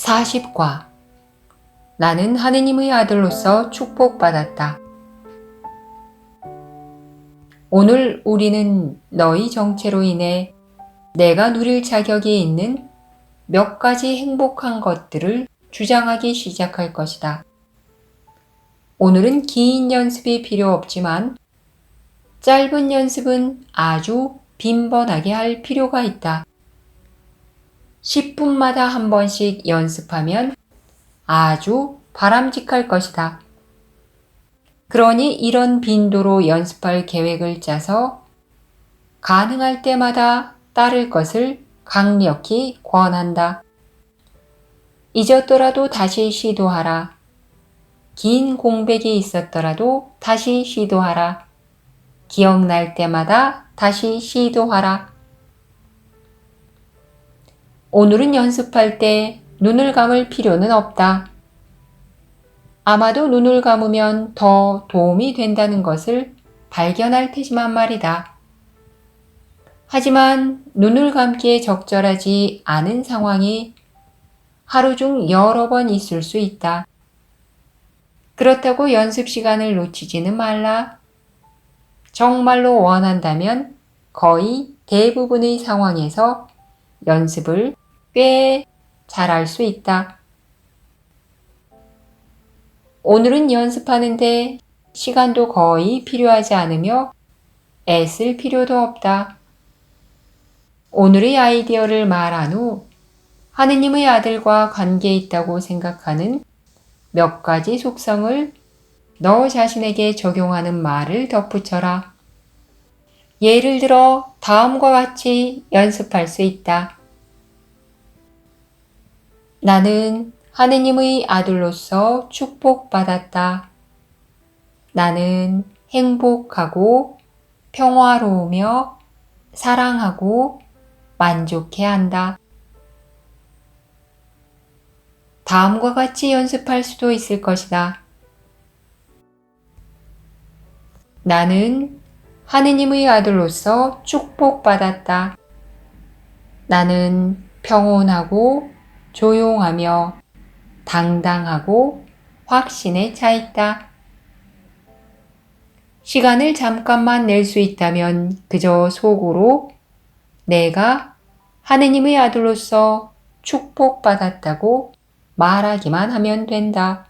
40과 나는 하느님의 아들로서 축복받았다. 오늘 우리는 너희 정체로 인해 내가 누릴 자격이 있는 몇 가지 행복한 것들을 주장하기 시작할 것이다. 오늘은 긴 연습이 필요 없지만 짧은 연습은 아주 빈번하게 할 필요가 있다. 10분마다 한 번씩 연습하면 아주 바람직할 것이다. 그러니 이런 빈도로 연습할 계획을 짜서 가능할 때마다 따를 것을 강력히 권한다. 잊었더라도 다시 시도하라. 긴 공백이 있었더라도 다시 시도하라. 기억날 때마다 다시 시도하라. 오늘은 연습할 때 눈을 감을 필요는 없다. 아마도 눈을 감으면 더 도움이 된다는 것을 발견할 테지만 말이다. 하지만 눈을 감기에 적절하지 않은 상황이 하루 중 여러 번 있을 수 있다. 그렇다고 연습 시간을 놓치지는 말라. 정말로 원한다면 거의 대부분의 상황에서 연습을 꽤 잘할 수 있다. 오늘은 연습하는데 시간도 거의 필요하지 않으며 애쓸 필요도 없다. 오늘의 아이디어를 말한 후 하느님의 아들과 관계 있다고 생각하는 몇 가지 속성을 너 자신에게 적용하는 말을 덧붙여라. 예를 들어 다음과 같이 연습할 수 있다. 나는 하느님의 아들로서 축복받았다. 나는 행복하고 평화로우며 사랑하고 만족해 한다. 다음과 같이 연습할 수도 있을 것이다. 나는 하느님의 아들로서 축복받았다. 나는 평온하고 조용하며 당당하고 확신에 차 있다. 시간을 잠깐만 낼 수 있다면 그저 속으로 내가 하느님의 아들로서 축복받았다고 말하기만 하면 된다.